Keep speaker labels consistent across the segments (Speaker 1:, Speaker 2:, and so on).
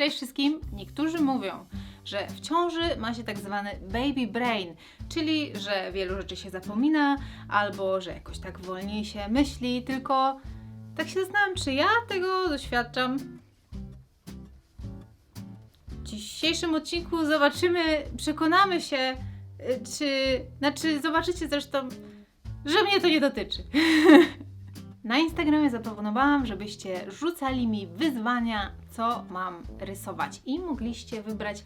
Speaker 1: Cześć wszystkim! Niektórzy mówią, że w ciąży ma się tak zwany baby brain, czyli że wielu rzeczy się zapomina, albo że jakoś tak wolniej się myśli, tylko tak się znam, czy ja tego doświadczam. W dzisiejszym odcinku zobaczymy, przekonamy się, y, czy, znaczy zobaczycie zresztą, że mnie to nie dotyczy. Na Instagramie zaproponowałam, żebyście rzucali mi wyzwania, co mam rysować i mogliście wybrać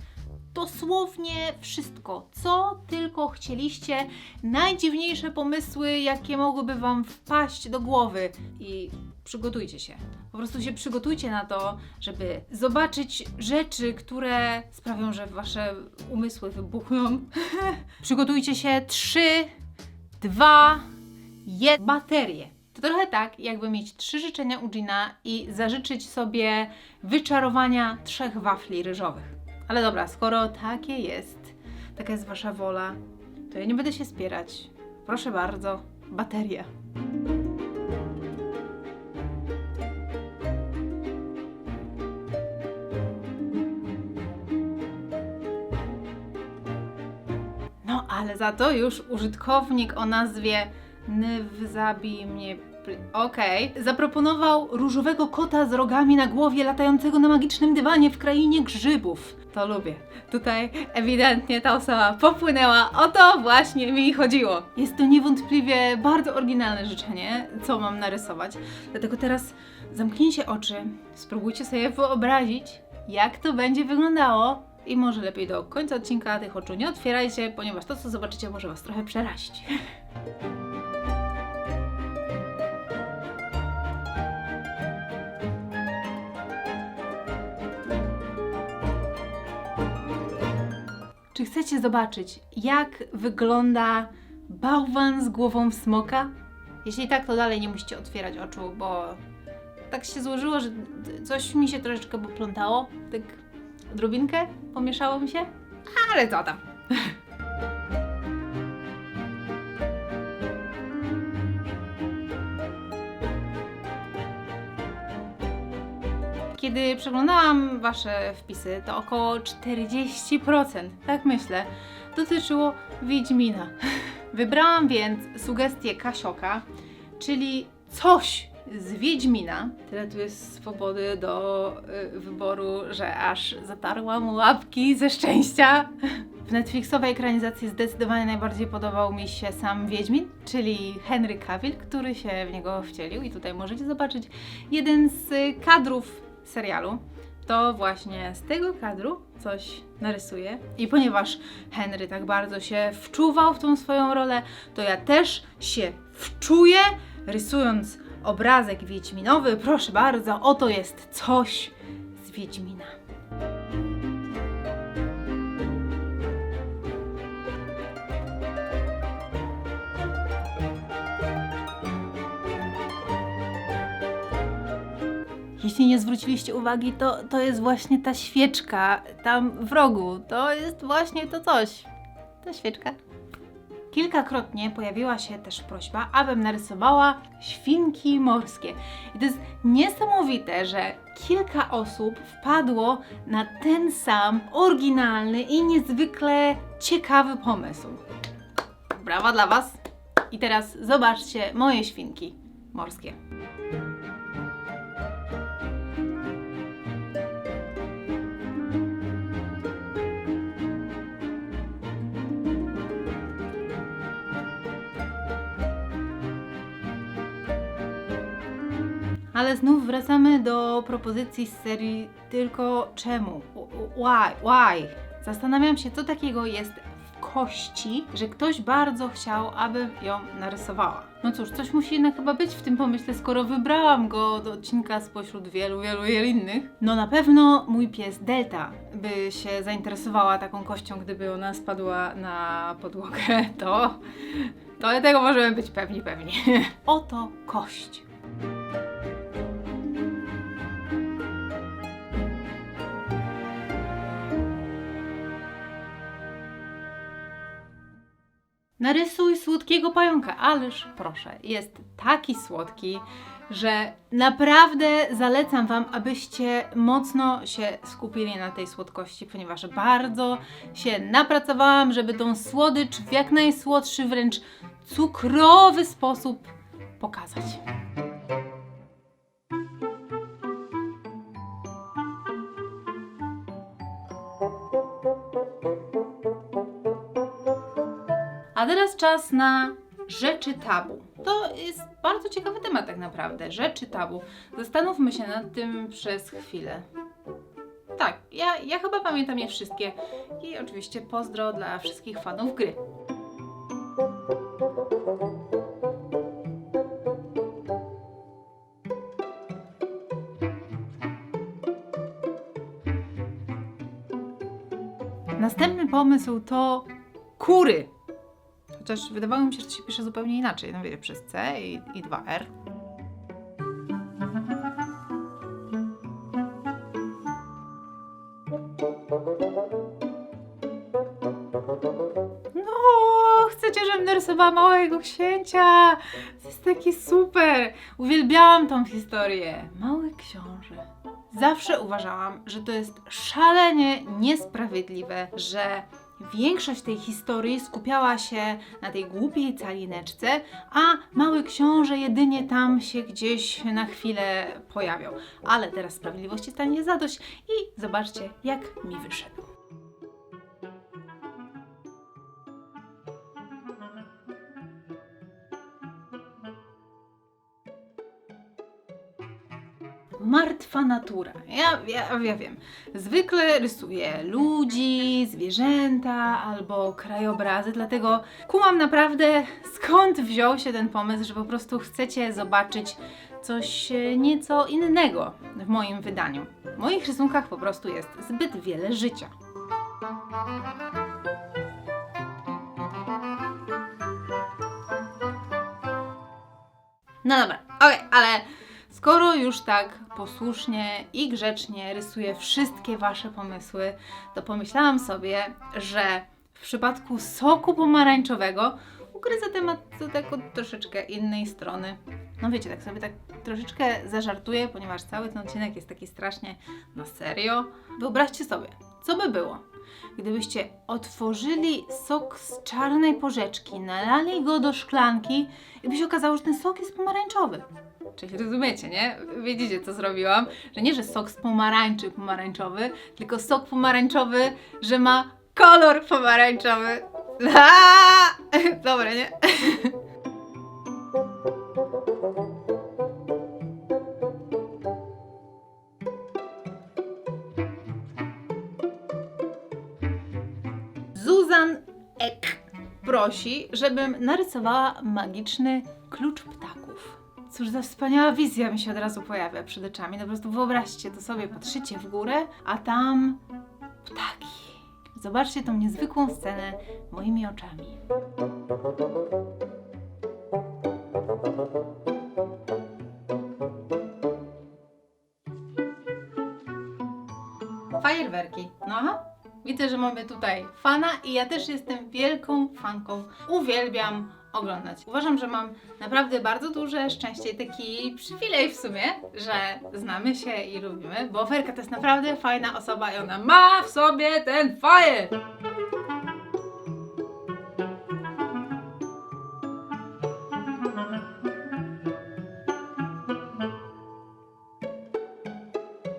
Speaker 1: dosłownie wszystko, co tylko chcieliście, najdziwniejsze pomysły, jakie mogłyby Wam wpaść do głowy i przygotujcie się. Po prostu się przygotujcie na to, żeby zobaczyć rzeczy, które sprawią, że Wasze umysły wybuchną. przygotujcie się. Trzy, dwa, jedno. Baterie. To trochę tak, jakby mieć trzy życzenia u Gina i zażyczyć sobie wyczarowania trzech wafli ryżowych. Ale dobra, skoro takie jest, taka jest wasza wola, to ja nie będę się spierać. Proszę bardzo, bateria. No, ale za to już użytkownik o nazwie Nwzabi mnie. pl- Okej. Zaproponował różowego kota z rogami na głowie latającego na magicznym dywanie w krainie grzybów. To lubię. Tutaj ewidentnie ta osoba popłynęła. O to właśnie mi chodziło. Jest to niewątpliwie bardzo oryginalne życzenie, co mam narysować. Dlatego teraz zamknijcie oczy, spróbujcie sobie wyobrazić, jak to będzie wyglądało. I może lepiej do końca odcinka tych oczu nie otwierajcie, ponieważ to, co zobaczycie, może Was trochę przerazić. Czy chcecie zobaczyć, jak wygląda bałwan z głową smoka? Jeśli tak, to dalej nie musicie otwierać oczu, bo tak się złożyło, że coś mi się troszeczkę poplątało. Tak odrobinkę pomieszało mi się, ale co tam. Kiedy przeglądałam Wasze wpisy, to około 40%, tak myślę, dotyczyło Wiedźmina. Wybrałam więc sugestię Kasioka, czyli coś z Wiedźmina. Tyle tu jest swobody do y, wyboru, że aż zatarłam łapki ze szczęścia. W Netflixowej ekranizacji zdecydowanie najbardziej podobał mi się sam Wiedźmin, czyli Henry Cavill, który się w niego wcielił i tutaj możecie zobaczyć jeden z kadrów serialu. To właśnie z tego kadru coś narysuję. I ponieważ Henry tak bardzo się wczuwał w tą swoją rolę, to ja też się wczuję, rysując obrazek Wiedźminowy. Proszę bardzo, oto jest coś z Wiedźmina. Jeśli nie zwróciliście uwagi, to, to jest właśnie ta świeczka tam w rogu. To jest właśnie to coś. Ta świeczka. Kilkakrotnie pojawiła się też prośba, abym narysowała świnki morskie. I to jest niesamowite, że kilka osób wpadło na ten sam oryginalny i niezwykle ciekawy pomysł. Brawa dla Was! I teraz zobaczcie moje świnki morskie. Ale znów wracamy do propozycji z serii Tylko czemu? Why? Why? Zastanawiam się, co takiego jest w kości, że ktoś bardzo chciał, abym ją narysowała. No cóż, coś musi jednak chyba być w tym pomyśle, skoro wybrałam go do odcinka spośród wielu, wielu, wielu innych. No na pewno mój pies Delta by się zainteresowała taką kością, gdyby ona spadła na podłogę. To, to tego możemy być pewni, pewni. Oto kość. Narysuj słodkiego pająka, ależ proszę, jest taki słodki, że naprawdę zalecam Wam, abyście mocno się skupili na tej słodkości, ponieważ bardzo się napracowałam, żeby tą słodycz w jak najsłodszy, wręcz cukrowy sposób pokazać. Czas na rzeczy tabu. To jest bardzo ciekawy temat tak naprawdę. Rzeczy tabu. Zastanówmy się nad tym przez chwilę. Tak, ja, ja chyba pamiętam je wszystkie. I oczywiście pozdro dla wszystkich fanów gry. Następny pomysł to kury. Chociaż wydawało mi się, że to się pisze zupełnie inaczej. No wiecie, przez C i, i 2R. No, chcecie, żebym narysowała małego księcia? To jest taki super. Uwielbiałam tą historię. Mały książę. Zawsze uważałam, że to jest szalenie niesprawiedliwe, że większość tej historii skupiała się na tej głupiej calineczce, a mały książę jedynie tam się gdzieś na chwilę pojawiał. Ale teraz sprawiedliwości stanie zadość i zobaczcie, jak mi wyszedł. Martwa natura. Ja, ja, ja wiem. Zwykle rysuję ludzi, zwierzęta albo krajobrazy, dlatego kumam naprawdę skąd wziął się ten pomysł, że po prostu chcecie zobaczyć coś e, nieco innego w moim wydaniu. W moich rysunkach po prostu jest zbyt wiele życia. No dobra, okej, ale skoro już tak posłusznie i grzecznie rysuję wszystkie Wasze pomysły, to pomyślałam sobie, że w przypadku soku pomarańczowego ugryzę temat do tego troszeczkę innej strony. No wiecie, tak sobie tak troszeczkę zażartuję, ponieważ cały ten odcinek jest taki strasznie na serio. Wyobraźcie sobie, co by było, gdybyście otworzyli sok z czarnej porzeczki, nalali go do szklanki i by się okazało, że ten sok jest pomarańczowy. Czyli rozumiecie, nie? Wiedzicie, co zrobiłam? Że nie, że sok z pomarańczy pomarańczowy, tylko sok pomarańczowy, że ma kolor pomarańczowy. Aaaa! Dobre, nie? Zuzan Ek prosi, żebym narysowała magiczny klucz ptaków. Cóż za wspaniała wizja mi się od razu pojawia przed oczami. No po prostu wyobraźcie to sobie, patrzycie w górę, a tam ptaki. Zobaczcie tą niezwykłą scenę moimi oczami. Fajerwerki. No aha. Widzę, że mamy tutaj fana i ja też jestem wielką fanką. Uwielbiam oglądać. Uważam, że mam naprawdę bardzo duże szczęście i taki przywilej w sumie, że znamy się i lubimy, bo Werka to jest naprawdę fajna osoba i ona ma w sobie ten fajer.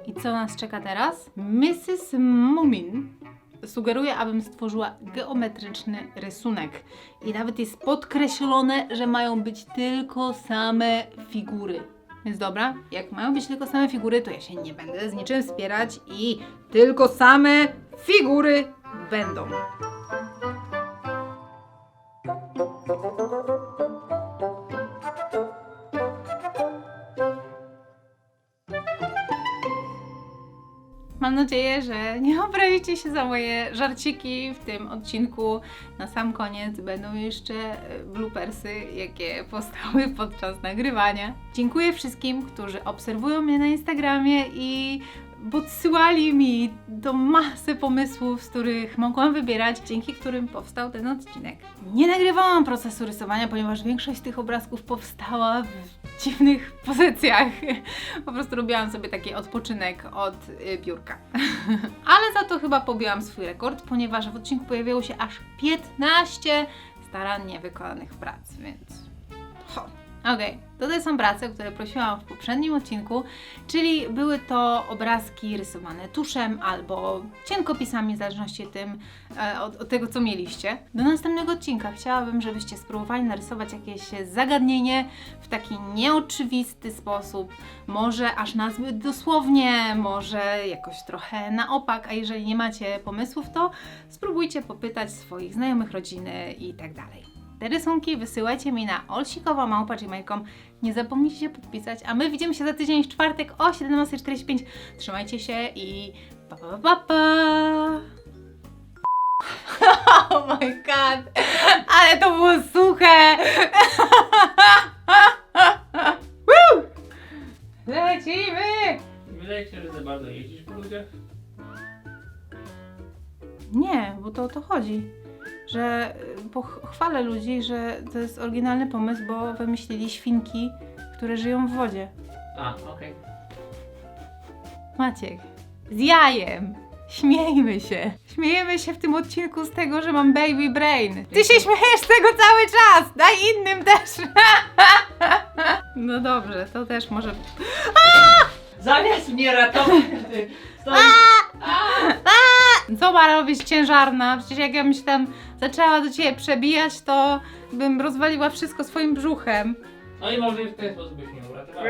Speaker 1: I co nas czeka teraz? Mrs. Mumin sugeruje, abym stworzyła geometryczny rysunek. I nawet jest podkreślone, że mają być tylko same figury. Więc dobra, jak mają być tylko same figury, to ja się nie będę z niczym wspierać i tylko same figury będą. Mam nadzieję, że nie obrazicie się za moje żarciki w tym odcinku. Na sam koniec będą jeszcze e, bloopersy, jakie powstały podczas nagrywania. Dziękuję wszystkim, którzy obserwują mnie na Instagramie i podsyłali mi tą masę pomysłów, z których mogłam wybierać, dzięki którym powstał ten odcinek. Nie nagrywałam procesu rysowania, ponieważ większość tych obrazków powstała w dziwnych pozycjach. Po prostu robiłam sobie taki odpoczynek od y, biurka. Ale za to chyba pobiłam swój rekord, ponieważ w odcinku pojawiło się aż 15 starannie wykonanych prac, więc... Okej, tutaj są prace, o które prosiłam w poprzednim odcinku, czyli były to obrazki rysowane tuszem albo cienkopisami, w zależności od, tym, e, od, od tego, co mieliście. Do następnego odcinka chciałabym, żebyście spróbowali narysować jakieś zagadnienie w taki nieoczywisty sposób, może aż nazbyt dosłownie, może jakoś trochę na opak, a jeżeli nie macie pomysłów, to spróbujcie popytać swoich znajomych, rodziny i tak dalej. Te rysunki wysyłajcie mi na olsikowamałpa.gmail.com. Nie zapomnijcie się podpisać, a my widzimy się za tydzień w czwartek o 17.45. Trzymajcie się i pa pa pa pa! Oh my god! Ale to było suche! Woo! Lecimy!
Speaker 2: Wydaje się, że za bardzo jeździsz po ludziach?
Speaker 1: Nie, bo to o to chodzi. Że pochwalę ludzi, że to jest oryginalny pomysł, bo wymyślili świnki, które żyją w wodzie.
Speaker 2: A, okej.
Speaker 1: Maciek, z jajem. Śmiejmy się. Śmiejemy się w tym odcinku z tego, że mam baby brain. Ty się śmiejesz z tego cały czas. Daj innym też. No dobrze, to też może.
Speaker 2: Zamiast mnie ratować, ty stoi...
Speaker 1: Co ma robić ciężarna? Przecież jak ja bym się tam zaczęła do ciebie przebijać, to bym rozwaliła wszystko swoim brzuchem.
Speaker 2: No i może w ten sposób byś mnie uratowała.